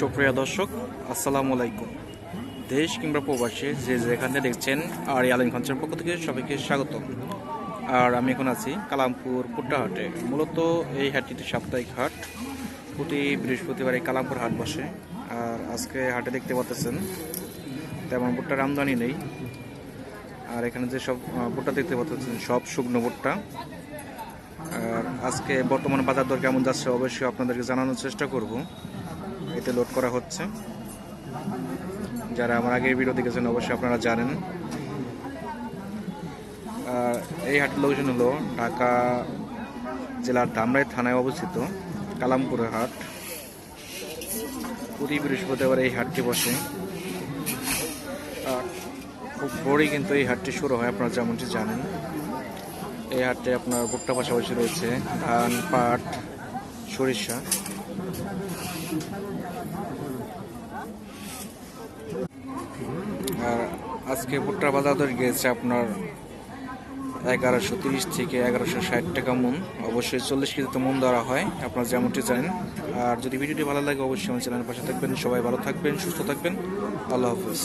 সুপ্রিয় দর্শক, আসসালামু আলাইকুম। দেশ কিংবা প্রবাসী যে যেখানে দেখছেন আর আলিম খঞ্চের পক্ষ থেকে সবাইকে স্বাগত। আর আমি এখন আছি কালামপুর পুট্টাহাটে। মূলত এই হাটটিতে সাপ্তাহিক হাট। প্রতি বৃহস্পতিবার এই কালামপুর হাট বসে। আর আজকে হাটে দেখতে পাচ্ছেন তেমন ভুট্টার আমদানি নেই। আর এখানে যে সব ভুট্টা দেখতে পাচ্ছেন সব শুকনো ভুট্টা। আর আজকে বর্তমান বাজার দর কেমন যাচ্ছে অবশ্যই আপনাদেরকে জানানোর চেষ্টা করব। এতে লোড করা হচ্ছে। যারা আমার আগের ভিডিও দেখেছেন, অবশ্যই আপনারা জানেন। এই হাটের লোকেশন হলো ঢাকা জেলার ধামরাই থানায় অবস্থিত কালামপুরের হাট। প্রতি বৃহস্পতিবার এই হাটটি বসে। খুব ভোরেই কিন্তু এই হাটটি শুরু হয়, আপনারা যেমনটি জানেন। এই হাটে আপনার ভুট্টা পাশাপাশি রয়েছে ধান, পাট, সরিষা। আর আজকে ভুট্টার বাজার দর গিয়েছে আপনার এগারোশো তিরিশ থেকে এগারোশো ষাট টাকা মন। অবশ্যই চল্লিশ কেজিতে মন ধরা হয়, আপনার যেমনটি জানেন। আর যদি ভিডিওটি ভালো লাগে, অবশ্যই আমার চ্যানেলের পাশে থাকবেন। সবাই ভালো থাকবেন, সুস্থ থাকবেন। আল্লাহ হাফেজ।